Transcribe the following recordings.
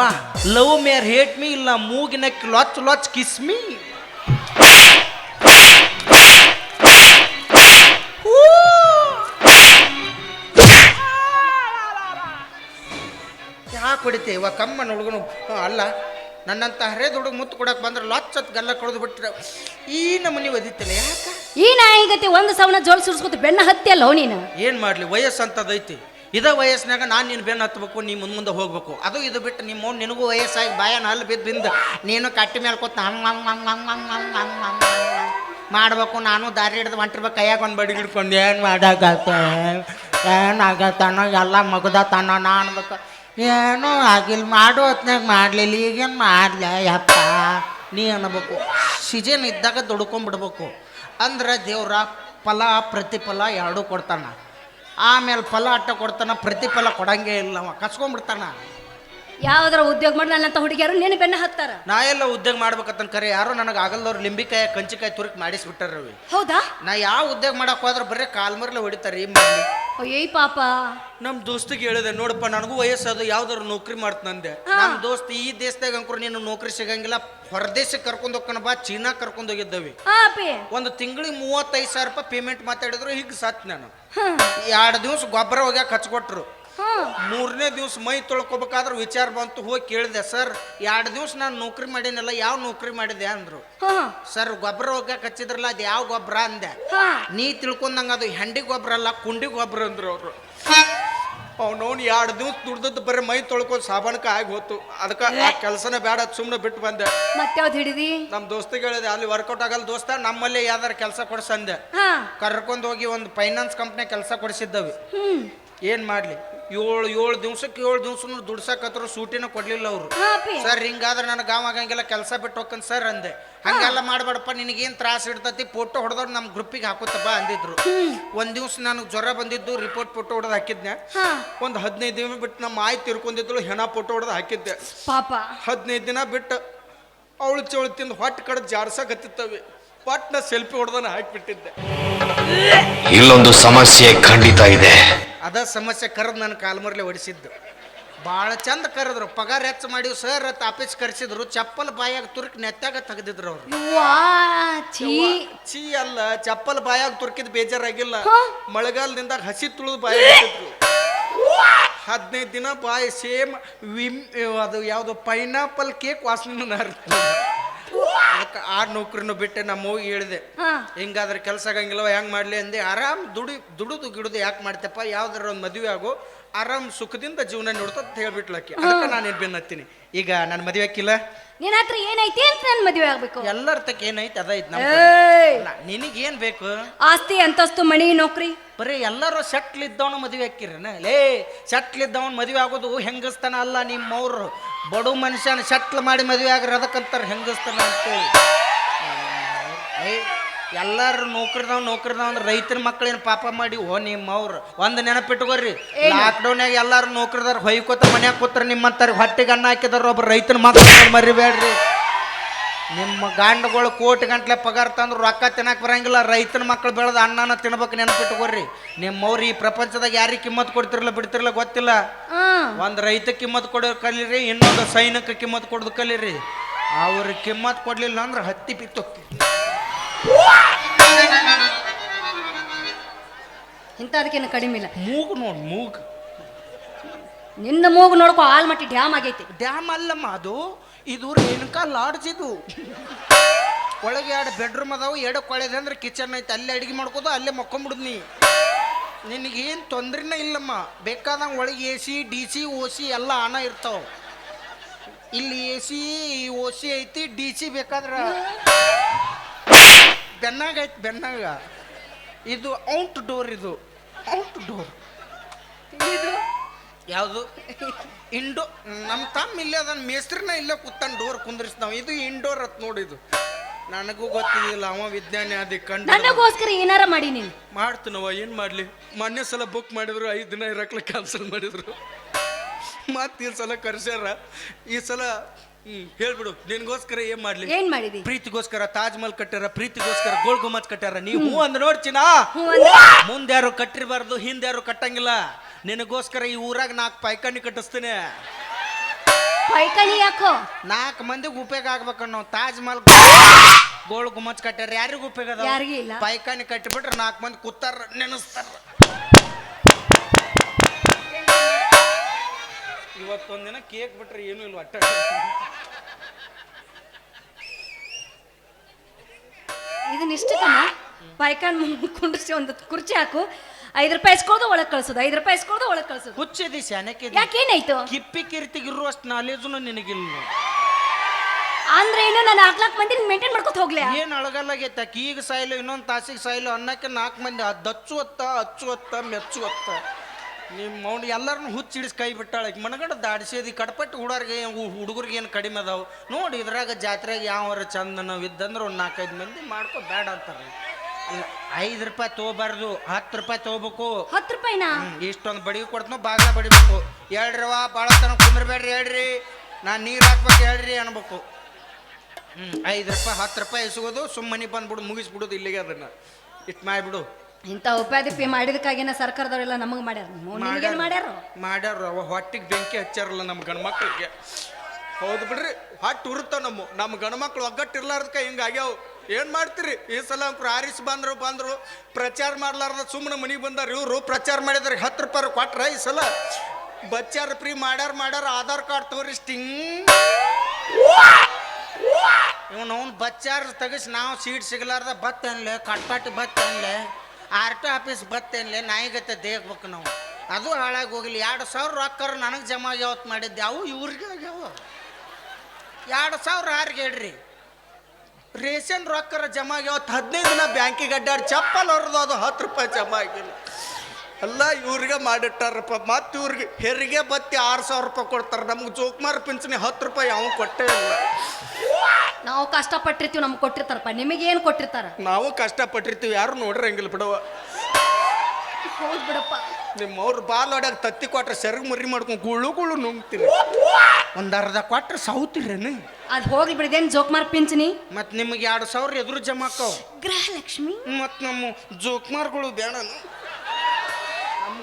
ಯಪ್ಪ ಲವ್ ಮೇರ್ hate me ಇಲ್ಲ ಮೂಗಿನ ಲೊಚ್ ಲೊಚ್ ಕಿಸ್ ಮೀ ಯಾಕೆ ಹೊಡಿತೆ ಇವ ಕಮ್ಮನ ಹುಡುಗನು. ಅಲ್ಲ ನನ್ನಂತ ಹರೇದ ಹುಡುಗ ಮುತ್ತು ಕೊಡಕ್ಕೆ ಬಂದ್ರೆ ಲೊಚ್ಚತ್ ಗಲ್ಲ ಕೊಡದು ಬಿಟ್ರೆ. ಈ ನಮ್ಮನೆ ಒದಿತಿಲ್ಲ ಯಾಕ? ಈ ನಾಯಿಗತಿ ಒಂದು ಸವನ ಜೋಲ್ ಸುರಿಸ್ಕೊತ ಬೆನ್ನ ಹತ್ತಿ ಅಲ್ಲ ನೀನು. ಏನು ಮಾಡಲಿ ವಯಸ್ಸು ಅಂತದೈತಿ ಇದೇ ವಯಸ್ಸಿನಾಗ ನಾನು ನಿನ್ನ ಬೆನ್ನು ಹತ್ಬೇಕು, ನೀ ಮುಂದೆ ಮುಂದೆ ಹೋಗ್ಬೇಕು. ಅದು ಇದು ಬಿಟ್ಟು ನಿಮ್ಮ ನಿನಗೂ ವಯಸ್ಸಾಗಿ ಬಾಯನ ಅಲ್ಲಿ ಬಿದ್ದು ಬಿಂದ ನೀನು ಕಟ್ಟಿ ಮೇಲೆ ಕೂತ ಹಂಗೆ ಹಂಗೆ ಹಂಗೆ ಹಂಗೆ ಮಾಡಬೇಕು, ನಾನು ದಾರಿ ಹಿಡಿದು ಹೊಂಟಿರ್ಬೇಕು, ಕೈಯಾಗ ಒಂದು ಬಡಿ ಹಿಡ್ಕೊಂಡು ಏನು ಆಗತ್ತೆ ಅನ್ನೋ ಎಲ್ಲ ಮಗದತ್ತಾನೋ ನಾ ಅನ್ಬೇಕು. ಏನೂ ಆಗಿಲ್ಲ, ಮಾಡು ಹೊತ್ನಾಗ ಮಾಡಲಿಲ್ಲ, ಈಗೇನು ಮಾಡಲ ಯಪ್ಪ ನೀ ಅನ್ಬೇಕು. ಸಿಜನ್ ಇದ್ದಾಗ ದುಡ್ಕೊಂಬಿಡ್ಬೇಕು. ಅಂದ್ರೆ ದೇವ್ರ ಫಲ, ಪ್ರತಿಫಲ ಎರಡೂ ಕೊಡ್ತಾನೆ. ಆಮೇಲೆ ಫಲ ಅಟ್ಟ ಕೊಡ್ತಾನ ಪ್ರತಿಫಲ ಕೊಡಂಗೇ ಇಲ್ಲ ಅವ. ಕಸ್ಕೊಂಡ್ಬಿಡ್ತಾನ. ಯಾವ್ದಾರ ಉದ್ಯೋಗ ಮಾಡಿ ನನ್ನಂತ ಹುಡುಗಿಯರು ನಿನ್ನ ಬೆನ್ನ ಹತ್ತಾರ. ನಾ ಎಲ್ಲ ಉದ್ಯೋಗ ಮಾಡ್ಬೇಕಂತ ಕರೆ ಯಾರೋ ನನಗೆ ಆಗಲ್ದವ್ರು ಲಿಂಬಿಕಾಯಿ ಕಂಚಿಕಾಯಿ ತುರುಕ್ ಮಾಡಿಸ್ಬಿಟ್ಟಾರ ರವಿ ಹೌದಾ? ನಾ ಯಾವ ಉದ್ಯೋಗ ಮಾಡಕ್ ಹೋದ್ರೆ ಬರೀ ಕಾಲ್ಮರ್ಲೆ ಹೊಡಿತಾರೆ ಈ ಮಾಡಲಿ ಅಯ್ಯೇ ಪಾಪ. ನಮ್ ದೋಸ್ತಿಗೆ ಹೇಳಿದೆ ನೋಡಪ್ಪ ನನಗೂ ವಯಸ್ಸದು ಯಾವ್ದಾರು ನೌಕರಿ ಮಾಡ್ತಂದೆ ನಮ್ಮ ದೋಸ್ತ್ ಈ ದೇಶದಾಗ ಅಂಕರು ನೀನು ನೌಕರಿ ಸಿಗಂಗಿಲ್ಲ ಹೊರದೇಶಕ್ಕೆ ಕರ್ಕೊಂಡು ಹೋಗ್ಕಣ ಬಾ ಚೀನಾ ಕರ್ಕೊಂಡು ಹೋಗಿದ್ದವಿ. ಒಂದು ತಿಂಗಳಿಗೆ ಮೂವತ್ತೈದು ಸಾವಿರ ರೂಪಾಯಿ ಪೇಮೆಂಟ್ ಮಾತಾಡಿದ್ರು ಹೀಗೆ ಸತ್ ನಾನು. ಎರಡ್ ದಿವ್ಸ ಗೊಬ್ಬರ ಹೋಗ್ಯಾಕ ಹಚ್ಕೊಟ್ರು. ಮೂರನೇ ದಿವ್ಸ ಮೈ ತೊಳ್ಕೊಬೇಕಾದ್ರೆ ವಿಚಾರ ಬಂತು ಹೋಗಿ ಕೇಳಿದೆ ಸರ್ ಎರಡು ದಿವಸ ನಾನು ನೌಕರಿ ಮಾಡೀನಲ್ಲ ಯಾವ ನೌಕರಿ ಮಾಡಿದೆ? ಅಂದ್ರು. ಸರ್ ಗೊಬ್ಬರ ಹೋಗಿ ಹಚ್ಚಿದ್ರಲ್ಲ ಅದು ಯಾವ ಗೊಬ್ಬರ? ಅಂದೆ. ನೀ ತಿಳ್ಕೊಂಡಂಗ ಅದು ಹೆಂಡಿ ಗೊಬ್ಬರ ಅಲ್ಲ ಕುಂಡಿ ಗೊಬ್ಬರ ಅಂದ್ರು ಅವರು. ಅವ್ನವ್ನು ಎರಡು ದಿವ್ಸ ದುಡ್ದದ್ದು ಬರೀ ಮೈ ತೊಳ್ಕೊಂಡು ಸಾಬಾನಕ ಆಗಿ ಹೋತು. ಅದಕ್ಕೆ ಆ ಕೆಲಸನೇ ಬೇಡ ಸುಮ್ಮನೆ ಬಿಟ್ಟು ಬಂದೆ. ಮತ್ಯಾವ್ದು ಹಿಡಿದಿ? ನಮ್ಮ ದೋಸ್ತಿಗೆ ಹೇಳಿದೆ ಅಲ್ಲಿ ವರ್ಕೌಟ್ ಆಗಲ್ಲ ದೋಸ್ತ ನಮ್ಮಲ್ಲಿ ಯಾವ್ದಾರು ಕೆಲಸ ಕೊಡ್ಸಂದೆ. ಕರ್ಕೊಂಡು ಹೋಗಿ ಒಂದು ಫೈನಾನ್ಸ್ ಕಂಪ್ನಿ ಕೆಲಸ ಕೊಡಿಸಿದ್ದವಿ. ಏನು ಮಾಡಲಿ? ಏಳು ಏಳು ದಿವ್ಸಕ್ಕೆ ಏಳು ದಿವ್ಸನು ದುಡ್ಸಕತ್ರ ಸೂಟಿನ ಕೊಡ್ಲಿಲ್ಲ ಅವರು. ಸರ್ ಹಿಂಗಾದ್ರೆ ನನಗೆ ಗಾವ್ ಆಗಂಗಿಲ್ಲ ಕೆಲಸ ಬಿಟ್ಟು ಹೋಗ್ಕನ್ ಸರ್ ಅಂದೆ. ಹಂಗೆಲ್ಲ ಮಾಡಬೇಡಪ್ಪ ನಿನಗೇನು ತ್ರಾಸ ಇಡ್ತತಿ? ಫೋಟೋ ಹೊಡೆದವ್ರು ನಮ್ಮ ಗ್ರೂಪಿಗೆ ಹಾಕೋತಪ್ಪ ಅಂದಿದ್ರು. ಒಂದು ದಿವ್ಸ ನನಗೆ ಜ್ವರ ಬಂದಿದ್ದು ರಿಪೋರ್ಟ್ ಫೋಟೋ ಹೊಡೆದು ಹಾಕಿದ್ನೆ. ಒಂದು ಹದಿನೈದು ದಿನ ಬಿಟ್ಟು ನಮ್ಮ ಆಯ್ ತಿರ್ಕೊಂಡಿದ್ಲು ಹೆಣ ಫೋಟೋ ಹೊಡೆದು ಹಾಕಿದ್ದೆ. ಪಾಪ. ಹದಿನೈದು ದಿನ ಬಿಟ್ಟು ಅವಳು ಚವಳು ತಿಂದು ಹೊಟ್ಟೆ ಕಡೆ ಒಟ್ಟು ಪಟ್ನ ಸೆಲ್ಫಿ ಹೊಡೆದನ ಹಾಕಿಬಿಟ್ಟಿದ್ದೆ. ಇಲ್ಲೊಂದು ಸಮಸ್ಯೆ ಖಂಡಿತ ಇದೆ. ಅದ ಸಮಸ್ಯೆ ಕರೆದು ನನ್ನ ಕಾಲ್ಮರ್ಲೆ ಹೊಡಿಸಿದ್ದು ಭಾಳ ಚಂದ ಕರೆದ್ರು. ಪಗಾರ ಹೆಚ್ಚು ಮಾಡಿವ್ ಸರ್ ಅಂತ ಆಫೀಸ್ ಕರೆಸಿದ್ರು. ಚಪ್ಪಲ್ ಬಾಯಾಗ ತುರ್ಕ್ ನೆತ್ತಾಗ ತೆಗೆದಿದ್ರು ಅವ್ರು. ಚೀ ಅಲ್ಲ ಚಪ್ಪಲ್ ಬಾಯಾಗ ತುರ್ಕಿದ್ ಬೇಜಾರಾಗಿಲ್ಲ. ಮಳೆಗಾಲದಿಂದ ಹಸಿ ತುಳಿದು ಬಾಯ ಹದಿನೈದು ದಿನ ಬಾಯಿ ಸೇಮ್ ವಿಮ್ ಅದು ಯಾವುದು ಪೈನಾಪಲ್ ಕೇಕ್ ವಾಸನೆ ಅದಕ್ಕೆ ಆ ನೌಕರಿನೂ ಬಿಟ್ಟೆ ನಮ್ಮ ಹೋಗಿ ಹೇಳಿದೆ. ಹಾ. ಹಿಂಗಾದ್ರೆ ಕೆಲಸ ಆಗಂಗಿಲ್ಲವ ಹೆಂಗ್ ಮಾಡ್ಲಿ ಅಂದೆ ಆರಾಮ್ ದುಡಿ ದುಡುದು ಗಿಡುದು ಯಾಕೆ ಮಾಡ್ತಪ್ಪ ಯಾವ್ದಾರ ಒಂದು ಮದುವೆ ಆಗು ಆರಾಮ್ ಸುಖದಿಂದ ಜೀವನ ನೋಡ್ತಾ ಅಂತ ಹೇಳ್ಬಿಟ್ಲಕ್ಕೆ ಅದಕ್ಕೆ ನಾನು ಏನ್ ಹತ್ತೀನಿ ಈಗ ನನ್ನ ಮದುವೆ ಹಾಕಿಲ್ಲ ನಿನ್ನ ಹತ್ರ ಏನೈತಿ ಅಂತ ನನ್ ಮದುವೆ ಆಗ್ಬೇಕು. ಎಲ್ಲರ ತಕ್ಕ ಏನೈತೆ ಅದೈತೆ ನಮ್ಮ ಏಯ್. ನಿನಗೇನ್ ಬೇಕು? ಆಸ್ತಿ ಅಂತಸ್ತು ಮಣಿ ನೌಕರಿ. ಬರೀ ಎಲ್ಲರೂ ಸೆಟ್ಲ್ ಇದ್ದವನ ಮದುವೆ ಹಾಕಿರನ ಲೇ ಸೆಟ್ಲ್ ಇದ್ದವನ್ ಮದುವೆ ಆಗೋದು ಹೆಂಗಸ್ತಾನ ಅಲ್ಲ ನಿಮ್ಮವ್ರು. ಬಡು ಮನುಷ್ಯನ ಸೆಟ್ಲ್ ಮಾಡಿ ಮದುವೆ ಆಗ್ರ ಅದಕ್ಕಂತಾರ ಹೆಂಗಸ್ತಾನ ಅಂತೇಳಿ. ಏ ಎಲ್ಲಾರು ನೌಕರಿದಾವ್ ನೌಕರಿದಾವ್ ಅಂದ್ರೆ ರೈತರ ಮಕ್ಕಳೇನು ಪಾಪ ಮಾಡಿ ಓ ನಿಮ್ಮವ್ರು ಒಂದು ನೆನಪಿಟ್ಕೋರಿ. ಲಾಕ್ಡೌನ್ಯಾಗ ಎಲ್ಲಾರು ನೌಕರಿದಾರ ಹೊಯ್ಕೋತ ಮನ್ಯಾಗ ಕೂತ್ರ ನಿಮ್ಮಂತಾರ ಹೊಟ್ಟೆಗೆ ಅನ್ನ ಹಾಕಿದಾರ ಒಬ್ಬ ರೈತನ ಮಕ್ಕಳು ಮರಿಬೇಡ್ರಿ. ನಿಮ್ಮ ಗಾಂಡಗಳು ಕೋಟಿ ಗಂಟ್ಲೆ ಪಗಾರ ತಂದ್ರು ರೊಕ್ಕ ತಿನ್ನಕ್ ಬರಂಗಿಲ್ಲ ರೈತನ ಮಕ್ಕಳು ಬೆಳೆದ ಅನ್ನನ ತಿನ್ಬೇಕು ನೆನಪಿಟ್ಕೋರಿ. ನಿಮ್ಮವ್ರು ಈ ಪ್ರಪಂಚದಾಗ ಯಾರಿಗೆ ಕಿಮ್ಮತ್ ಕೊಡ್ತಿರಲ್ಲ ಬಿಡ್ತಿರಲ್ಲ ಗೊತ್ತಿಲ್ಲ. ಒಂದ್ ಒಂದು ರೈತ ಕಿಮ್ಮತ್ ಕೊಡೋ ಕಲೀರಿ ಇನ್ನೊಂದು ಸೈನಿಕ ಕಿಮ್ಮತ್ ಕೊಡೋದು ಕಲೀರಿ. ಅವ್ರಿಗೆ ಕಿಮ್ಮತ್ ಕೊಡ್ಲಿಲ್ಲ ಅಂದ್ರೆ ಹತ್ತಿ ಬಿತ್ತು ಇಂಥದಕ್ಕೇನು ಕಡಿಮೆ ಇಲ್ಲ. ಮೂಗು ನೋಡು ಮೂಗು. ನಿನ್ನ ಮೂಗು ನೋಡ್ಕೊ ಹಾಲ್ ಮಟ್ಟಿ ಡ್ಯಾಮ್ ಆಗೈತಿ. ಡ್ಯಾಮ್ ಅಲ್ಲಮ್ಮ ಅದು. ಇದು ರೇಣುಕಾ ಲಾಡ್ಜ್ ಇದು. ಒಳಗೆ ಎರಡು ಬೆಡ್ರೂಮ್ ಅದಾವು ಎರಡು ಕೊಳೆದೆ ಅಂದ್ರೆ ಕಿಚನ್ ಐತೆ. ಅಲ್ಲೇ ಅಡಿಗೆ ಮಾಡ್ಕೋದು ಅಲ್ಲೇ ಮಕ್ಕೊಂಬಿಡುದು ನೀ. ನಿನಗೇನು ತೊಂದ್ರೆನೇ ಇಲ್ಲಮ್ಮ. ಬೇಕಾದಂಗೆ ಒಳಗೆ A C D C O C ಎಲ್ಲ ಆನ ಇರ್ತಾವ. ಇಲ್ಲಿ ಎ ಸಿ ಓ ಸಿ ಐತಿ ಡಿ ಸಿ ಬೇಕಾದ್ರೆ ಬೆನ್ನಾಗ ಐತಿ ಬೆನ್ನಾಗ. ಇದು ಔಟ್ ಡೋರ್ ಇದು. Out door. ಇದು? ಯಾವುದು? ಇಂಡೋ ನಮ್ಮ ತಮ್ಮ ಇಲ್ಲೇ ಅದನ್ನ ಮೇಸ್ತ್ರಿನ ಇಲ್ಲೇ ಕುತ್ತನ್ ಡೋರ್ ಕುಂದ್ರಿಸ್ತಾವ ಇದು ಇಂಡೋರ್ ಅತ್ ನೋಡಿದು ನನಗೂ ಗೊತ್ತಿದ್ದಿಲ್ಲ ಅವ ವಿಜ್ಞಾನಿ ಅದಿ ಕಂಡು ನನಗೋಸ್ಕರ ಏನಾರ ಮಾಡಿ ನೀನು. ಮಾಡ್ತೀನವ ಏನು ಮಾಡಲಿ? ಮೊನ್ನೆ ಸಲ ಬುಕ್ ಮಾಡಿದ್ರು ಐದು ದಿನ ಇರಕ್ಲೆ ಕ್ಯಾನ್ಸಲ್ ಮಾಡಿದ್ರು. ಮತ್ತೆ ಈ ಸಲ ಕರ್ಸ್ಯಾರ. ಈ ಸಲ ಹೇಳ್ಬಿಡು ನಿನ್ಗೋಸ್ಕರ ಏನ್ ಮಾಡ್ಲಿ? ಏನ್ ಮಾಡಿದಿ? ಪ್ರೀತಿಗೋಸ್ಕರ ತಾಜ್ ಮಹಲ್ ಕಟ್ಟಾರ ಪ್ರೀತಿಗೋಸ್ಕರ ಗೋಲ್ ಗುಮ್ಮಚ್ ಕಟ್ಟಾರ ನೀವು ಹೂ ಅಂದ್ ನೋಡ್ಚಿನಾ ಅಂದ್ರೆ ಮುಂದೆ ಯಾರು ಕಟ್ಟಿರ್ಬಾರ್ದು ಹಿಂದೆ ಯಾರು ಕಟ್ಟಂಗಿಲ್ಲ. ನಿನಗೋಸ್ಕರ ಈ ಊರಾಗ ನಾಲ್ಕು ಪೈಕಾಣಿ ಕಟ್ಟಿಸ್ತೇನೆ. ಪೈಕಾಣಿ ಯಾಕೋ? ನಾಲ್ಕು ಮಂದಿಗೆ ಉಪಯೋಗ ಆಗ್ಬೇಕನ್ನೋ ತಾಜ್ ಮಹಲ್ ಗೋಳ್ ಗುಮ್ಮಚ್ ಕಟ್ಟಾರ ಯಾರಿಗೂ ಉಪಯೋಗ? ಯಾರಿಗೂ ಇಲ್ಲ. ಪೈಖಾನಿ ಕಟ್ಟಿಬಿಟ್ರೆ ನಾಲ್ಕು ಮಂದಿ ಕೂತಾರ ನೆನೆಸ್ತಾರ. ಇವತ್ತೊಂದಿನ ಕೇಕ್ ಬಿಟ್ರೆ ಏನೂ ಇಲ್ಲ ಅಟ್ಟ. ಇದನ್ನ ಇಷ್ಟಕ್ಕನ ಪೈಕಾನ್ ಕುಂಡಿಸಿ ಒಂದು ಕುರ್ಚಿ ಹಾಕು. ಐದು ರೂಪಾಯಿ ಇಸ್ಕೊಳ್ದು ಒಳಗೆ ಕಳ್ಸೋದು ಐದು ರೂಪಾಯಿ ಇಸ್ಕೊಳ್ದು ಒಳಗೆ ಕಳ್ಸೋದು. ಹುಚ್ಚಿದಿ ಶಾನಕ್ಕೆ ಯಾಕೇನಾಯ್ತು ಕಿಪ್ಪಿ ಕಿರ್ತಿಗಿರುವಷ್ಟು ನಾಲೇಜುನು ನಿನಗಿಲ್ಲ ಅಂದ್ರೆ ಏನು ನಾನು ನಾಲ್ಕು ಮಂದಿ ಮೇಂಟೈನ್ ಮಾಡ್ಕೊತ ಹೋಗ್ಲಿ? ಏನು ಅಳಗಲ್ಲಾಗೈತೆ? ಈಗ ಸಾಯ್ಲು ಇನ್ನೊಂದು ತಾಸಿಗೆ ಸಾಯ್ಲು ಅನ್ನಕ್ಕೆ ನಾಲ್ಕು ಮಂದಿ ಅದು ಹಚ್ಚು ಹೊತ್ತ ಹಚ್ಚು ಹೊತ್ತ ಮೆಚ್ಚು ಹೊತ್ತ ನಿಮ್ಮ ಮೌಂಡ್ ಎಲ್ಲರನ್ನು ಹುಚ್ಚಿಡಿಸಿ ಕೈ ಬಿಟ್ಟಾಳೆ. ಮನಗಂಡ ದಾಡಿಸಿದಿ ಕಡಪಟ್ಟು ಹುಡುಗರಿಗೆ ಹುಡುಗರಿಗೆ ಏನು ಕಡಿಮೆ ಅದಾವು. ನೋಡಿ ಇದ್ರಾಗ ಜಾತ್ರೆಗೆ ಯಾವರ ಚಂದ ನಾವು ಇದ್ದಂದ್ರೆ ಒಂದು ನಾಲ್ಕೈದು ಮಂದಿ ಮಾಡ್ಕೋ ಬೇಡ ಅಂತಾರೆ. ಅಲ್ಲ ಐದು ರೂಪಾಯಿ ತೊಗೋಬಾರ್ದು ಹತ್ತು ರೂಪಾಯಿ ತೊಗೋಬೇಕು. ಹತ್ತು ರೂಪಾಯಿನಾ? ಇಷ್ಟೊಂದು ಬಡಿಗೆ ಕೊಡ್ತನೋ ಬಾಗ್ಲ ಬಡಿಬೇಕು. ಹೇಳ್ರವ ಭಾಳ ತನ ಕುಂದ್ರಬೇಡ್ರಿ ಹೇಳ್ರಿ. ನಾನು ನೀರು ಹಾಕ್ಬೇಕು ಹೇಳ್ರಿ ಅನ್ಬೇಕು. ಹ್ಞೂ ಐದು ರೂಪಾಯಿ ಹತ್ತು ರೂಪಾಯಿ ಇಸ್ಕೋದು ಸುಮ್ಮನೆ ಬಂದ್ಬಿಡು ಮುಗಿಸ್ಬಿಡೋದು ಇಲ್ಲಿಗೆ ಅದನ್ನು. ಇಟ್ಟು ಮಾಡಿಬಿಡು. ಇಂಥ ಉಪಾಧಿ ಮಾಡಿದಕ್ಕಾಗಿನ ಸರ್ಕಾರದವರೆಲ್ಲ ನಮಗೆ ಮಾಡ್ಯಾರ. ನಿಮಗೇನು ಮಾಡ್ಯಾರ. ಮಾಡ್ಯಾರ? ಅವ ಹೊಟ್ಟಿಗೆ ಬೆಂಕಿ ಹಚ್ಚಾರಲ್ಲ ನಮ್ಮ ಗಂಡ್ಮಕ್ಳಿಗೆ. ಹೌದು ಬಿಡ್ರಿ ಹೊಟ್ಟು ಉರುತ್ತ ನಮ್ಮ ನಮ್ಮ ಗಂಡ್ಮಕ್ಳು ಒಗ್ಗಟ್ಟಿರ್ಲಾರ್ದಕ್ಕ ಹಿಂಗೆ ಆಗ್ಯಾವ. ಏನು ಮಾಡ್ತೀರಿ? ಈ ಸಲ ಆರಿಸ್ ಬಂದರು ಬಂದ್ರು ಪ್ರಚಾರ ಮಾಡ್ಲಾರ್ದ ಸುಮ್ಮನೆ ಮನೆಗೆ ಬಂದಾರ. ಇವರು ಪ್ರಚಾರ ಮಾಡಿದ್ರೆ ಹತ್ತು ರೂಪಾಯಿ ಕೊಟ್ರ ಈ ಸಲ. ಬಚ್ಚಾರ ಫ್ರೀ ಮಾಡ್ಯಾರ ಮಾಡ್ಯಾರ ಆಧಾರ್ ಕಾರ್ಡ್ ತೋರಿಸ್ಟಿಂಗ್ ಇವನು ಅವ್ನು ಬಚ್ಚಾರ ತೆಗಿಸಿ ನಾವು ಸೀಟ್ ಸಿಗಲಾರ್ದ ಬತ್ತನ್ಲೆ ಕಟ್ಪಾಟಿ ಬತ್ತನ್ಲೆ. ಆರ್ ಟಿ ಆಫೀಸ್ ಬತ್ತನ್ಲೆ, ನಾಯಿಗತ್ತೆ ದೇಗ್ಬೇಕು ನಾವು. ಅದು ಹಾಳಾಗಿ ಹೋಗ್ಲಿ ಎರಡು ಸಾವಿರ ರೊಕ್ಕರು ನನಗೆ ಜಮಾ ಯಾವತ್ತು ಮಾಡಿದ್ದೆ. ಅವು ಇವ್ರಿಗೆ ಆಗ್ಯಾವ. ಎರಡು ಸಾವಿರ ಆರ್ಗೆ ಹೇಳ್ರಿ. ರೇಷನ್ ರೊಕ್ಕರ ಜಮಾ ಯಾವತ್ತು ಹದಿನೈದು ದಿನ ಬ್ಯಾಂಕಿಗೆ ಅಡ್ಡಾಡಿ, ಚಪ್ಪಲ್ ಹೊರದು ಅದು ಹತ್ತು ರೂಪಾಯಿ ಜಮಾ ಆಗಿಲ್ಲ. ಎಲ್ಲ ಇವ್ರಿಗೆ ಮಾಡಿಟ್ಟಾರಪ್ಪ. ಮತ್ತೆ ಇವ್ರಿಗೆ ಹೆರಿಗೆ ಬತ್ತಿ ಆರು ಸಾವಿರ ರೂಪಾಯಿ ಕೊಡ್ತಾರೆ. ನಮ್ಗೆ ಜೋಕ್ಮಾರ್ ಪಿಂಚಣಿ ಹತ್ತು ರೂಪಾಯಿ ಅವನು ಕೊಟ್ಟೇ ಇಲ್ಲ. ನಾವು ಕಷ್ಟಪಟ್ಟಿರ್ತೀವಿ ನಮ್ಗೆ ಕೊಟ್ಟಿರ್ತಾರಪ್ಪ. ನಿಮಗೆ ಏನು ಕೊಟ್ಟಿರ್ತಾರ? ನಾವು ಕಷ್ಟಪಟ್ಟಿರ್ತೀವಿ. ಯಾರು ನೋಡ್ರಂಗಿಲ್ಲ ಬಿಡವ ಹೌದು ಬಿಡಪ್ಪ. ನಿಮ್ಮ ಅವ್ರು ಬಾಲ್ ಹೊಡ್ಯಾಗ ತತ್ತಿ ಕೊಟ್ರೆ ಸೆರಗ್ ಮರಿ ಮಾಡ್ಕೊಂಡು ಗುಳು ಗುಳು ನುಂಗ್ತೀರಿ ಒಂದು ಅರ್ಧ ಕೊಟ್ರೆ ಸೌತಿರೇನು? ಅದು ಹೋಗ್ಲಿ ಬಿಡಿದೇನು ಜೋಕ್ಮಾರ್ ಪಿಂಚಣಿ? ಮತ್ತು ನಿಮಗೆ ಎರಡು ಸಾವಿರ ಎದುರು ಜಮಾ ಆಕ್ಕವು. ಗೃಹಲಕ್ಷ್ಮಿ? ಮತ್ತು ನಮ್ಮ ಜೋಕ್ಮಾರ್ಗಳು ಬೇಡ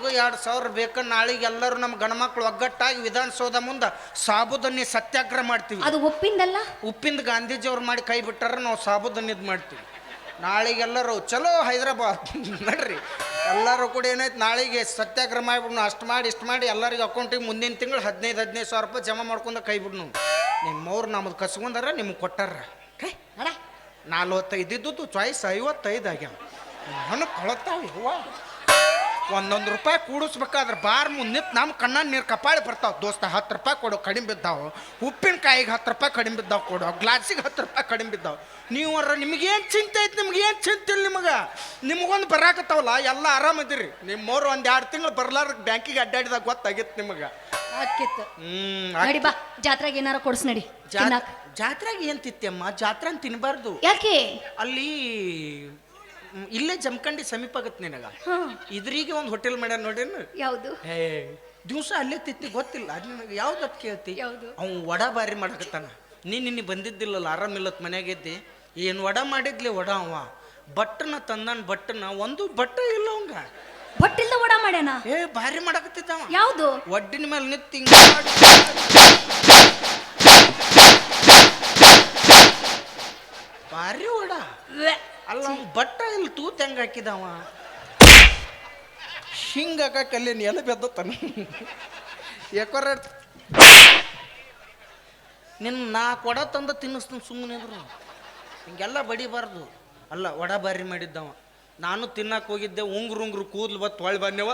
ನಮಗೂ ಎರಡು ಸಾವಿರ ಬೇಕು ನಾಳೆಗೆ ಎಲ್ಲರೂ ನಮ್ಮ ಗಣಮಕ್ಳು ಒಗ್ಗಟ್ಟಾಗಿ ವಿಧಾನಸೌಧ ಮುಂದೆ ಸಾಬುದನ್ನಿ ಸತ್ಯಾಗ್ರಹ ಮಾಡ್ತೀವಿ. ಅದು ಉಪ್ಪಿಂದಲ್ಲ? ಉಪ್ಪಿಂದ ಗಾಂಧೀಜಿಯವ್ರು ಮಾಡಿ ಕೈ ಬಿಟ್ಟಾರ ನಾವು ಸಾಬುದನ್ನಿದ್ ಮಾಡ್ತೀವಿ. ನಾಳಿಗೆಲ್ಲರೂ ಚಲೋ ಹೈದರಾಬಾದ್ ನಡ್ರಿ. ಎಲ್ಲರೂ ಕೂಡ ಏನಾಯ್ತು ನಾಳೆಗೆ ಸತ್ಯಾಗ್ರಹ ಮಾಡಿಬಿಡ್ನು. ಅಷ್ಟು ಮಾಡಿ ಇಷ್ಟು ಮಾಡಿ ಎಲ್ಲರಿಗೆ ಅಕೌಂಟಿಗೆ ಮುಂದಿನ ತಿಂಗಳು ಹದಿನೈದು ಹದಿನೈದು ಸಾವಿರ ರೂಪಾಯಿ ಜಮಾ ಮಾಡ್ಕೊಂಡು ಕೈ ಬಿಡ್ನು. ನಿಮ್ಮವ್ರು ನಮ್ಮದು ಕಸ್ಕೊಂಡಾರ ನಿಮ್ಗೆ ಕೊಟ್ಟಾರ. ನಲ್ವತ್ತೈದು ಇದ್ದದ್ದು ಚಾಯ್ಸ್ ಐವತ್ತೈದು ಆಗ್ಯಾವ. ನನಗೆ ಕೊಳತಾವ ಹೂವ ಒಂದೊಂದು ರೂಪಾಯಿ ಕೂಡಿಸ್ಬೇಕಾದ್ರೆ ಬಾರ್ ಮುಂದೆ ನಿಂತು ನಮ್ಮ ಕಣ್ಣ ನೀರು ಕಪಾಳಿ ಬರ್ತಾವ. ದೋಸ್ತ ಹತ್ತು ರೂಪಾಯಿ ಕೊಡು ಕಡಿಮೆ ಬಿದ್ದಾವು. ಉಪ್ಪಿನಕಾಯಿಗೆ ಹತ್ತು ರೂಪಾಯಿ ಕಡಿಮೆ ಬಿದ್ದಾವೆ ಕೊಡು ಗ್ಲಾಸಿಗೆ ಹತ್ತು ರೂಪಾಯಿ ಕಡಿಮೆ ಬಿದ್ದಾವೆ. ನೀವು ಅವ್ರ ನಿಮಗೇನು ಚಿಂತೆ ಐತೆ ನಿಮ್ಗೇನು ಏನು ಚಿಂತೆ ಇಲ್ಲ ನಿಮಗೆ? ನಿಮಗೊಂದು ಬರಾಕತ್ತಾವಲ್ಲ ಎಲ್ಲ ಆರಾಮದಿರಿ ನಿಮ್ಮವ್ರು ಒಂದು ಎರಡು ತಿಂಗಳು ಬರ್ಲಾರ ಬ್ಯಾಂಕಿಗೆ ಅಡ್ಡಾಡಿದಾಗ ಗೊತ್ತಾಗಿತ್ತು ನಿಮಗೆ. ಆಕಿತ್ತು ನಡಿ ಬಾ ಜಾತ್ರೆಗೆ ಏನಾರ ಕೊಡ್ಸ್ ನಡಿ ಜಾತ್ರೆಗೆ ಏನು ತಿತ್ತಮ್ಮ ಜಾತ್ರೆ ತಿನ್ನಬಾರ್ದು ಯಾಕೆ? ಅಲ್ಲಿ ಇಲ್ಲೇ ಜಮಖಂಡಿ ಸಮೀಪ ಆಗತ್ತೆ ನಿನಗ. ಇದ್ರೀಗೆ ಒಂದು ಹೋಟೆಲ್ ಮಾಡ್ಯಾರ ನೋಡೇನು ಯಾವುದು? ಹೇ ದಿವಸ ಅಲ್ಲೇ ತಿತ್ತಿ ಗೊತ್ತಿಲ್ಲ. ಅದು ನಿನಗೆ ಯಾವ್ದು ಕೇಳ್ತಿ? ಯಾವ್ದು? ಅವ್ನು ವಡ ಬಾರಿ ಮಾಡಕತ್ತಾನ. ನೀ ನಿನ್ನೆ ಬಂದಿದ್ದಿಲ್ಲಲ್ಲ ಆರಾಮಿಲ್ಲತ್ ಮನ್ಯಾಗಿದ್ದಿ? ಏನು ವಡ ಮಾಡಿದ್ಲಿ ವಡ ಅವ. ಬಟ್ಟನ ತಂದಾನ ಬಟ್ಟನ ಒಂದು ಬಟ್ಟ ಇಲ್ಲ ಅವಂಗ. ಬಟ್ಟಿಲ್ದ ವಡ ಮಾಡ್ಯಾನ? ಏ ಭಾರಿ ಮಾಡಕತ್ತಿದ್ದವ ಯಾವುದು? ಒಡ್ಡಿನ ಮೇಲೆ ನಿಂತು ಹಿಂಗ ಮಾಡಿ ಭಾರಿ ವಡ. ಅಲ್ಲ. ಅವ್ನ್ ಬಟ್ಟ ಇಲ್ಲಿ ತೂತ್ ಹೆಂಗ ಹಾಕಿದವ? ಹಿಂಗ ಕಲ್ಲಿ ನೆಲ ಬೆದ್ದತ್ತಾನ. ಯಾಕೋರ ನಿನ್ನ ನಾ ಕೊಡ ತಂದ ತಿನ್ನಿಸ್ತೀನಿ ಸುಮ್ಮನೆ ಇದ್ರು. ಹಿಂಗೆಲ್ಲ ಬಡಿಬಾರ್ದು. ಅಲ್ಲ ಒಡ ಬಾರಿ ಮಾಡಿದ್ದವ. ನಾನು ತಿನ್ನಕ್ಕೆ ಹೋಗಿದ್ದೆ ಉಂಗ್ರು ಉಂಗ್ರು ಕೂದ್ಲು ಬತ್ತು ಹೊಳ್ ಬಂದೆವ.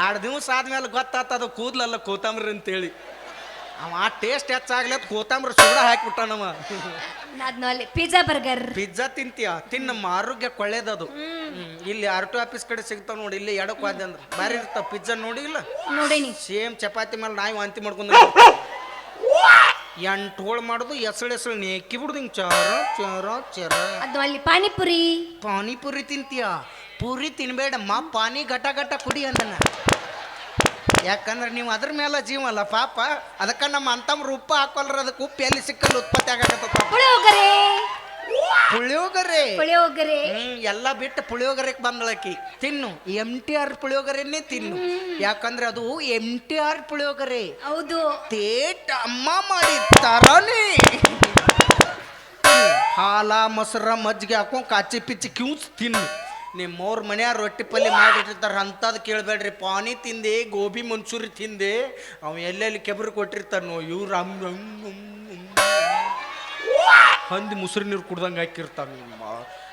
ಎರಡು ದಿವಸ ಆದ್ಮೇಲೆ ಅದು ಕೂದ್ಲಲ್ಲ ಕೋತಂಬ್ರಿ ಅಂತೇಳಿ. ಅವ ಆ ಟೇಸ್ಟ್ ಹೆಚ್ಚಾಗ್ಲಿ ಅಂತ ಕೋತಂಬರಿ ಸುಡ ಹಾಕ್ಬಿಟ್ಟಾನವ ಅದ್ನ ಅಲ್ಲಿ ಪಿಜ್ಜಾ ಬರ್ಗರ್ ಪಿಜ್ಜಾ ತಿಂತೀಯ? ತಿನ್ನ ನಮ್ಮ ಆರೋಗ್ಯಕ್ಕೆ ಕೊಳ್ಳೇದದು. ಇಲ್ಲಿ ಆರ್ ಟಿ ಆಫೀಸ್ ಕಡೆ ಸಿಗ್ತಾವ ನೋಡಿ ಇಲ್ಲಿ ಎಡಕ್ ವಾದ್ಯ ಅಂದ್ರೆ. ಬಾರಿ ಇರ್ತಾವ ಪಿಜ್ಜಾ ನೋಡಿ ಇಲ್ಲ? ನೋಡಿ ಸೇಮ್ ಚಪಾತಿ ಮೇಲೆ ನಾಯಿ ವಾಂತಿ ಮಾಡ್ಕೊಂಡು ಎಂಟು ಹೋಳು ಮಾಡುದು ಎಸಳು ಎಸಳು ನೇಕಿ ಬಿಡುದು ಹಿಂಗೆ. ಚರ ಚರ ಚರ. ಅದು ಅಲ್ಲಿ ಪಾನಿಪುರಿ. ಪಾನಿಪುರಿ ತಿಂತೀಯ? ಪೂರಿ ತಿನ್ಬೇಡಮ್ಮ ಪಾನಿ ಘಟ ಘಟ ಕುಡಿ ಅಂದನ. ಯಾಕಂದ್ರೆ ನೀವು ಅದ್ರ ಮೇಲೆ ಜೀವ ಅಲ್ಲ ಪಾಪ. ಅದಕ್ಕೆ ನಮ್ಮ ಅಂತಮ್ರು ಉಪ್ಪು ಹಾಕೋಲ್ರ ಅದಕ್ಕೆ ಉಪ್ಪು ಎಲ್ಲಿ ಸಿಕ್ಕಲ್ಲ ಉತ್ಪತ್ತಿ ಆಗಾಕತ್ತ ಪುಳಿಯೋಗರೆ. ಪುಳಿಯೋಗರೆ. ಪುಳಿಯೋಗರೆ. ಹ್ಮ್ ಎಲ್ಲ ಬಿಟ್ಟು ಪುಳಿಯೋಗರೆಗೆ ಬಂದಳಕಿ ತಿನ್ನು. ಎಂ ಟಿ ಆರ್ ಪುಳಿಯೋಗರೆನೇ ತಿನ್ನು. ಯಾಕಂದ್ರೆ ಅದು ಎಂ ಟಿ ಆರ್ ಪುಳಿಯೋಗರೆ. ಹೌದು. ತೇಟ್ ಅಮ್ಮ ಮಾಡಿ ತರಾನೇ ಹಾಲ ಮೊಸರ ಮಜ್ಜಿಗೆ ಹಾಕೊಂಡು ಕಾಚಿ ಪಿಚ್ಚಿ ಕ್ಯೂಸ್ ತಿನ್ನು. ನಿಮ್ಮವ್ರ ಮನ್ಯಾಗ ರೊಟ್ಟಿ ಪಲ್ಯ ಮಾಡಿಟ್ಟಿರ್ತಾರೆ ಅಂಥದ್ದು ಕೇಳಬೇಡ್ರಿ. ಪಾನಿ ತಿಂದೆ ಗೋಬಿ ಮಂಚೂರಿ ತಿಂದೆ ಅವ ಎಲ್ಲೆಲ್ಲಿ ಕೆಬ್ರು ಕೊಟ್ಟಿರ್ತಾರೆ ನೋ ಇವ್ರ. ಹಂದಿ ಮುಸುರು ನೀರು ಕುಡ್ದಂಗೆ ಹಾಕಿರ್ತಾವೆ ನಿಮ್ಮ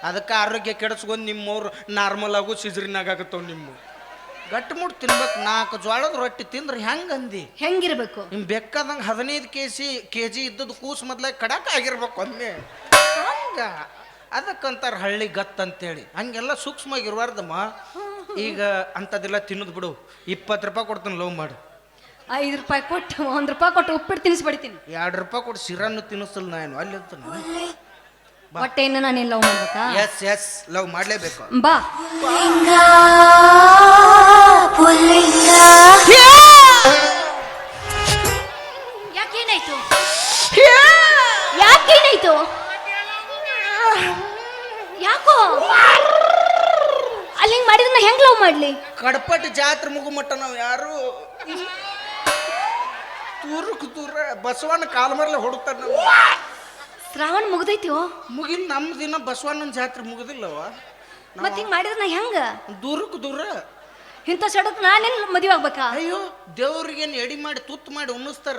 ಅದಕ್ಕೆ ಆರೋಗ್ಯ ಕೆಡಿಸ್ಕೊಂಡು ನಿಮ್ಮವ್ರು ನಾರ್ಮಲ್ ಆಗೋ ಸಿಜ್ರಿನಾಗ ಆಗತ್ತವ ನಿಮ್ಮ. ಗಟ್ಟಿ ಮುಟ್ಟು ತಿನ್ಬೇಕು ನಾಲ್ಕು ಜೋಳದ ರೊಟ್ಟಿ ತಿಂದ್ರೆ ಹೆಂಗಂದಿ ಹೆಂಗಿರ್ಬೇಕು? ನಿಮ್ ಬೆಕ್ಕದಂಗೆ ಹದಿನೈದು ಕೆ ಜಿ ಕೆ ಜಿ ಇದ್ದದ್ದು ಕೂಸು ಮೊದ್ಲಾಗಿ ಕಡಕ್ ಆಗಿರ್ಬೇಕು ಅಂದೆ ಹಂಗ? ಅದಕ್ಕಂತಾರ ಹಳ್ಳಿ ಗತ್ ಅಂತೇಳಿ. ಹಂಗೆಲ್ಲ ಸೂಕ್ಷ್ಮವಾಗಿರ್ಬಾರ್ದಮ್ಮ ಈಗ ಅಂಥದ್ದೆಲ್ಲ ತಿನ್ನೋದು ಬಿಡು. ಇಪ್ಪತ್ತು ರೂಪಾಯಿ ಕೊಡ್ತೀನಿ ಲವ್ ಮಾಡು. ಐದು ರೂಪಾಯಿ ಕೊಟ್ಟು ಒಂದು ರೂಪಾಯಿ ಕೊಟ್ಟು ಉಪ್ಪಿಟ್ಟು ತಿನ್ನಿಸ್ಬಿಡ್ತೀನಿ ಎರಡು ರೂಪಾಯಿ ಕೊಟ್ಟು ಸಿರನ್ನು ತಿನ್ನಿಸಲ್ ನಾನು. ಅಲ್ಲಿ ಅಂತ ಬಟ್ ಏನು ನಾನು ಲವ್ ಮಾಡ್ಬೇಕಾ? ಎಸ್ ಎಸ್ ಲವ್ ಮಾಡಲೇಬೇಕು. ಬಾ. ಯಾಕೇನಾಯ್ತು ಯಾಕೇನಾಯ್ತು ಯಾಕೋ? ಅಲ್ಲಿ ಹಿಂಗ್ ಮಾಡಿದ್ರೆ ನಾ ಹೆಂಗ್ ಲವ್ ಮಾಡ್ಲಿ? ಕಡಪಟ್ ಜಾತ್ರೆ ಮುಗುಮಟ್ಟ ನಾವು ಯಾರು? ತೂರಕ್ಕೆ ತೂರ ಬಸವಣ್ಣ ಕಾಲ್ಮರ್ಲೆ ಹೊಡುತ್ತಾರ ನಾವು ಶ್ರಾವಣ ಮುಗ್ದೈತಿಯೋ ಮುಗಿಲ್ ನಮ್ಮ ದಿನ ಬಸವಣ್ಣನ ಜಾತ್ರೆ ಮುಗುದಿಲ್ಲವ ಮತ್ತೆ ಹಿಂಗ್ ಮಾಡಿದ್ರೆ ನಾ ಹೆಂಗ? ದೂರಕ್ಕೆ ದೂರ ಇಂಥ ಸಡಕ್ ನಾನೇನ್ ಮದುವೆ ಆಗ್ಬೇಕಾ? ಅಯ್ಯೋ ದೇವ್ರಿಗೇನು ಎಡಿ ಮಾಡಿ ತುತ್ತು ಮಾಡಿ ಉಣ್ಣಿಸ್ತಾರ?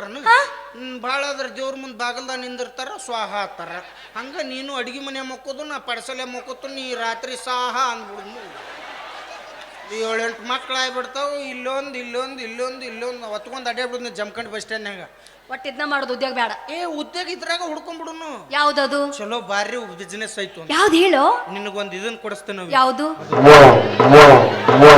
ಭಾಳ ಅದ್ರ ದೇವ್ರ ಮುಂದೆ ಬಾಗಲ್ದಾಗ ನಿಂದಿರ್ತಾರ ಸ್ವಾಹ ಹಾಕ್ತಾರ ಹಂಗ ನೀನು ಅಡಿಗೆ ಮನೆ ಮಕ್ಕೋದು ನಾ ಪಡಸಲೆ ಮಕ್ಕೋತು ನೀ ರಾತ್ರಿ ಸಾಹ ಅಂದ್ಬಿಡ್ದು ಏಳೆಂಟು ಮಕ್ಳು ಆಗ್ಬಿಡ್ತಾವ ಇಲ್ಲೊಂದು ಇಲ್ಲೊಂದು ಇಲ್ಲೊಂದು. ಇಲ್ಲೊಂದು ಹೊತ್ಕೊಂಡು ಅಡ್ಯಾಬಿಡ್ದು ಜಮ್ಕಂಡ್ ಬಸ್ ಸ್ಟ್ಯಾಂಡ್ನಾಗ ಒಟ್ಟು ಇದನ್ನ ಮಾಡೋದು ಉದ್ಯೋಗ ಬೇಡ. ಏ ಉದ್ಯೋಗ ಇದ್ರಾಗ ಹುಡ್ಕೊಂಡ್ಬಿಡುನು ಯಾವ್ದದು? ಚಲೋ ಬಾರಿ ಬಿಸ್ನೆಸ್ ಆಯ್ತು ಯಾವ್ದು ಹೇಳು? ನಿನಗೊಂದು ಇದನ್ನ ಕೊಡಿಸ್ತೇನೆ. ಯಾವುದು? ಯಾವ್ದು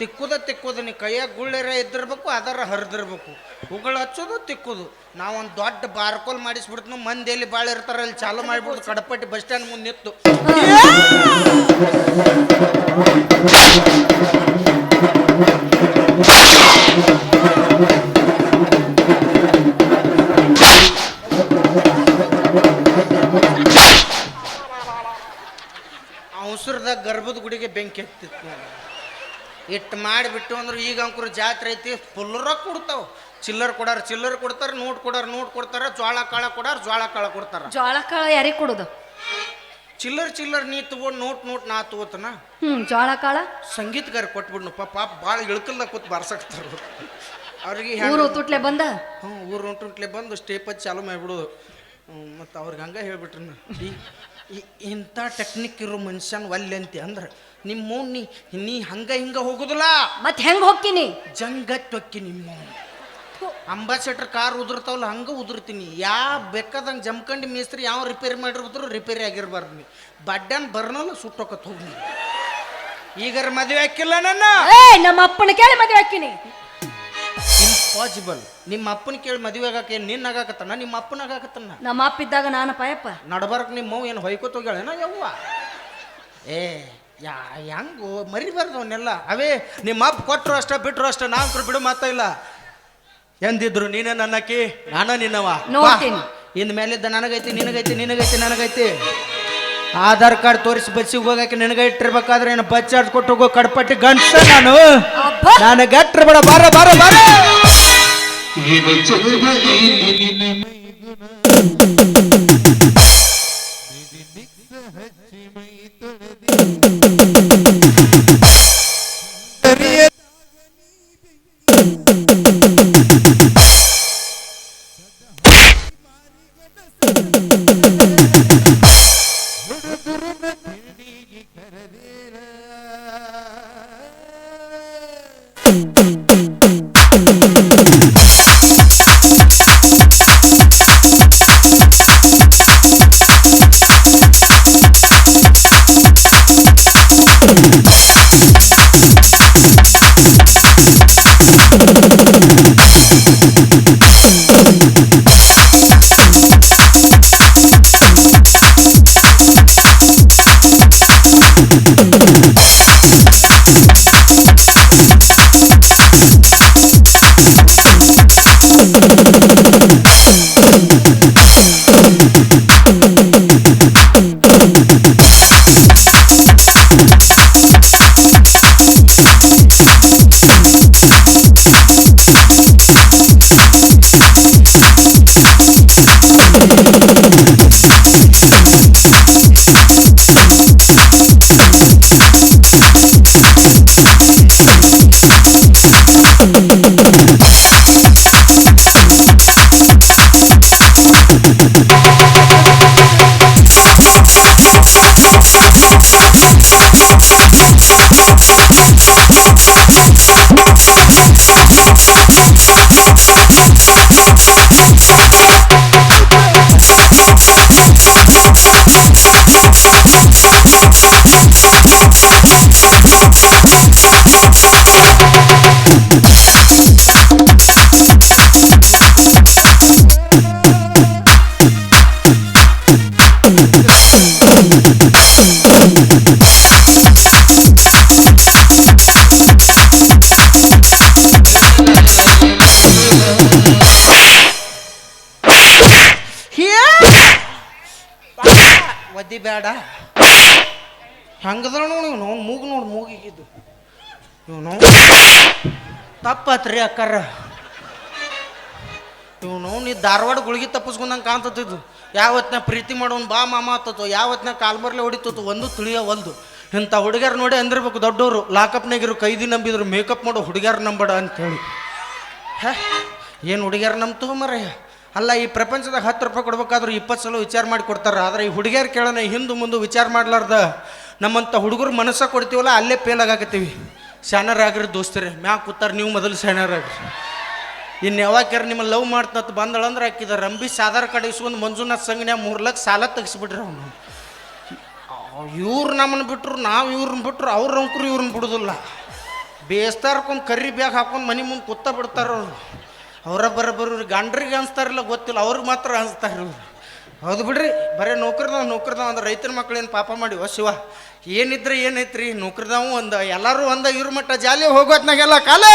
ತಿಕ್ಕುದ ತಿಕ್ಕುದ, ನೀ ಕೈಯಾಗ ಗುಳ್ಳೆರ ಇದ್ದಿರ್ಬೇಕು, ಅದರ ಹರಿದಿರ್ಬೇಕು. ಉಗುಳು ಹಚ್ಚೋದು ತಿಕ್ಕುದು. ನಾವೊಂದು ದೊಡ್ಡ ಬಾರ್ಕೋಲ್ ಮಾಡಿಸ್ಬಿಡ್ತು ಮಂದಿ ಎಲ್ಲಿ ಭಾಳ ಇರ್ತಾರ, ಅಲ್ಲಿ ಚಾಲು ಮಾಡಿಬಿಡ್ತು ಕಡಪಟ್ಟಿ ಬಸ್ ಸ್ಟ್ಯಾಂಡ್ ಮುಂದೆ ನಿಂತು. ಬೆಂಕಿ ಹತ್ತಿತ್ತು ನೋಡಿ ಇಟ್ಟು ಮಾಡಿಬಿಟ್ಟು ಅಂದ್ರೆ ಈಗ ಅಂಕುರ ಜಾತ್ರೆ ಐತಿ ಫುಲ್ ರೊಕ್ಕ ಕೊಡ್ತಾವ. ಚಿಲ್ಲರ್ ಕೊಡಾರ ಚಿಲ್ಲರ್ ಕೊಡ್ತಾರ ನೋಟ್ ಕೊಡಾರ ನೋಟ್ ಕೊಡ್ತಾರ ಜ್ವಾಳ ಕಾಳ ಕೊಡಾರ ಜ್ವಾಳ ಕಾಳ ಕೊಡ್ತಾರ. ಜೋಳ ಕಾಳ ಯಾರಿಗೆ ಕೊಡುದು? ಚಿಲ್ಲರ್ ಚಿಲ್ಲರ್ ನೀ ತಗೊಂಡು ನೋಟ್ ನೋಟ್ ನಾ ತಗೋತನ. ಹ್ಮ್ ಜೋಳ ಕಾಳ? ಸಂಗೀತಗಾರ ಕೊಟ್ಬಿಡ್ನು ಪಾಪ ಪಾಪ ಭಾಳ ಇಳ್ಕಲ್ದಾಗ ಕೂತ್ ಬಾರ್ಸಕ್ತಾರ ಅವ್ರಿಗೆ ಊರು ತುಟ್ಲೆ ಬಂದ? ಹ್ಞೂ ಊರು ಉಂಟುಂಟ್ಲೆ ಬಂದು ಸ್ಟೇಪ್ ಹಚ್ಚಿ ಚಾಲು ಮಾಡಿಬಿಡೋದು. ಮತ್ತು ಅವ್ರಿಗೆ ಹಂಗೆ ಹೇಳ್ಬಿಟ್ರಿ ಇಂಥ ಟೆಕ್ನಿಕ್ ಇರೋ ಮನುಷ್ಯನ ಒಲ್ಲೆ ಅಂತೆ ಅಂದ್ರೆ ನಿಮ್ಮ ನೀ ನೀ ಹಂಗ ಹಿಂಗ ಹೋಗುದಿಲ್ಲ. ಮತ್ ಹೆಂಗ್ ಹೋಗ್ತೀನಿ? ಜಂಗತ್ ಹೊಕ್ಕಿ ನಿಮ್ಮ ಅಂಬಾಸೆಡರ್ ಕಾರ್ ಉದುರ್ತಾವಲ್ಲ ಹಂಗ ಉದುರ್ತೀನಿ. ಯಾ ಬೇಕಾದಂಗೆ ಜಮ್ಕಂಡಿ ಮೇಸ್ತ್ರಿ ಯಾವ ರಿಪೇರಿ ಮಾಡಿರ್ಬೋದು ರಿಪೇರಿ ಆಗಿರ್ಬಾರ್ದು ನೀ. ಬಡ್ಡನ್ ಬರ್ನಲ್ಲ ಸುಟ್ಟೋಕತ್ ಹೋಗಿ ಈಗರ ಮದುವೆ ಹಾಕಿಲ್ಲ ನನ್ನ? ನಮ್ಮ ಅಪ್ಪನ ಕೇಳಿ ಮದುವೆ ಹಾಕಿನಿ. ಇಂಪಾಸಿಬಲ್ ನಿಮ್ಮ ಅಪ್ಪನ ಕೇಳಿ ಮದುವೆ ಆಗಾಕ ಏನು ನಿನ್ನ ಆಗಾಕತ್ತಾನ ನಿಮ್ಮ ಅಪ್ಪನ ಆಗಾಕತ್ತನ? ನಮ್ಮ ಅಪ್ಪ ಇದ್ದಾಗ ನಾನು ಪಾಯಪ್ಪ. ನಡ್ಬಾರಕ್ ನಿಮ್ಮ ಮೌ ಏನು ಹೊಯ್ಕೋತ ಹೋಗ್ಯಾಳೇನ ಯವ್ವ? ಏ ಯಾ ಹೆಂಗು ಮರಿಬಾರ್ದು ಅವನ್ನೆಲ್ಲ ಅವೇ ನಿಮ್ಮ ಅಪ್ಪ ಕೊಟ್ಟರು ಅಷ್ಟ ಬಿಟ್ಟರು ಅಷ್ಟ ನಾಲ್ಕರು ಬಿಡು ಮಾತಾ ಇಲ್ಲ. ಎಂದಿದ್ರು ನೀನೇ ನನ್ನಕ್ಕಿ ನಾನು ನಿನ್ನವ. ನೋಡ್ತೀನಿ. ಇನ್ ಮೇಲಿದ್ದ ನನಗೈತಿ ನಿನಗೈತಿ ನಿನಗೈತಿ ನನಗೈತಿ. ಆಧಾರ್ ಕಾರ್ಡ್ ತೋರಿಸಿ ಬಸ್ಸಿಗೆ ಹೋಗಕ್ಕೆ ನಿನಗೆ ಇಟ್ಟಿರ್ಬೇಕಾದ್ರೆ ಏನು ಬಸ್ ಚಾರ್ಜ್ ಕೊಟ್ಟು ಹೋಗೋ ಕಡ್ಪಟ್ಟಿ ಗಂಟೆ ನಾನು? ನಾನು ಗಟ್ರ ಬೇಡ ಬಾರ ಬಾರ ಬಾರ. あ! ಒದ್ದಿ ಬೇಡ. ಹಂಗದ್ರ ನೋಡಿ ಅವ್ನು ಮೂಗು ನೋಡಿ ಮೂಗಿಗಿದ್ದು. ಇವನು ತಪ್ಪತ್ರಿ ಅಕ್ಕರ. ಇವನು ನೀ ಧಾರವಾಡ ಗುಳಿಗೆ ತಪ್ಪಿಸ್ಕೊಂಡಂಗೆ ಕಾಣ್ತತಿದ್ದು ಯಾವತ್ತಿನ ಪ್ರೀತಿ ಮಾಡೋನು ಬಾ ಮಾಮ ಆತತ್ತು ಯಾವತ್ತಿನ ಕಾಲ್ಮರ್ಲೆ ಹೊಡಿತತ್ತು ಒಂದು ತಿಳಿಯವಲ್ದು ಇಂಥ ಹುಡುಗ್ಯಾರ ನೋಡಿ ಅಂದಿರ್ಬೇಕು ದೊಡ್ಡವರು. ಲಾಕಪ್ನಾಗಿರು ಕೈದಿ ನಂಬಿದ್ರು, ಮೇಕಪ್ ಮಾಡೋ ಹುಡುಗ್ಯಾರ ನಂಬಡ ಅಂತೇಳಿ. ಹೇ? ಏನು ಹುಡುಗ್ಯಾರ ನಂಬ್ತು ಮರಯ್ಯ ಅಲ್ಲ, ಈ ಪ್ರಪಂಚದಾಗ ಹತ್ತು ರೂಪಾಯಿ ಕೊಡ್ಬೇಕಾದ್ರೂ ಇಪ್ಪತ್ತು ಸಲ ವಿಚಾರ ಮಾಡಿ ಕೊಡ್ತಾರೆ. ಆದರೆ ಈ ಹುಡುಗಿಯರು ಕೇಳೋಣ ಹಿಂದೆ ಮುಂದೆ ವಿಚಾರ ಮಾಡ್ಲಾರ್ದ. ನಮ್ಮಂಥ ಹುಡುಗರು ಮನಸ್ಸ ಕೊಡ್ತೀವಲ್ಲ, ಅಲ್ಲೇ ಫೇಲ್ ಆಗಾಕತ್ತೀವಿ. ಶಾಣರಾಗ್ರಿ ದೋಸ್ತರೇ ಮ್ಯಾಕ್ ಕೂತಾರೆ ನೀವು ಮೊದಲು ಶಾಣರಾಗ್ರಿ ಇನ್ನು ಯಾವಾಗ್ಯಾರ ನಿಮ್ಮ ಲವ್ ಮಾಡ್ತಂತ ಬಂದಳಂದ್ರೆ ಹಾಕಿದ ರಂಬಿ ಸಾಧಾರ ಕಡೆ ಇಸ್ಕೊಂಡು ಮಂಜುನಾಥ್ ಸಂಗನ್ಯಾಗ ಮೂರು ಲಕ್ಷ ಸಾಲ ತೆಗಿಸ್ಬಿಟ್ರಿ ಅವನು. ಇವ್ರು ನಮ್ಮನ್ನು ಬಿಟ್ರು, ನಾವು ಇವ್ರನ್ನ ಬಿಟ್ರು, ಅವ್ರ ಅಂಕರು ಇವ್ರನ್ನ ಬಿಡೋದಿಲ್ಲ. ಬೇಸ್ತಾರ್ಕೊಂಡು ಕರ್ರಿ ಬ್ಯಾಗ್ ಹಾಕೊಂಡು ಮನೆ ಮುಂದೆ ಕೂತ ಬಿಡ್ತಾರ ಅವ್ರು. ಅವರ ಬರೋಬ್ಬರು ಗಂಡ್ರಿಗೆ ಅನ್ಸ್ತಾರಲ್ಲ ಗೊತ್ತಿಲ್ಲ. ಅವ್ರಿಗೆ ಮಾತ್ರ ಅನ್ಸ್ತಾರೆ ಇವ್ರು. ಹೌದು ಬಿಡ್ರಿ, ಬರೀ ನೌಕರ್ದಾವ್ ನೌಕರ್ದಾವ್ ಅಂದ್ರೆ ರೈತರ ಮಕ್ಕಳೇನು ಪಾಪ ಮಾಡಿ ಶಿವ, ಏನಿದ್ರೆ ಏನೈತ್ರಿ? ನೌಕರಿದಾವು ಒಂದು, ಎಲ್ಲರೂ ಒಂದ, ಇವ್ರ ಮಟ್ಟ ಜಾಲಿ ಹೋಗೋತ್ನಾಗೆಲ್ಲ ಕಾಲೇ!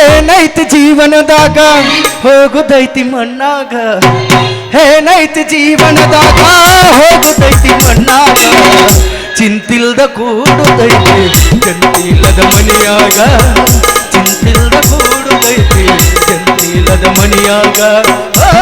ಏನೈತಿ ಜೀವನದಾಗ? ಹೋಗುದೈತಿ ಮಣ್ಣಾಗ. ಏನೈತಿ ಜೀವನದಾಗ? ಹೋಗುದೈತಿ ಮಣ್ಣಾಗ. ಚಿಂತಿಲ್ದ ಕೂಡುದೈತಿ ಚಂತಿಲ್ಲದ ಮನೆಯಾಗ. ಎಂತಿಲ್ದ ಕೂಡು ಐತಿ ಎಂತಿಲ್ಲದ ಮನಿಯಾಗ ಆ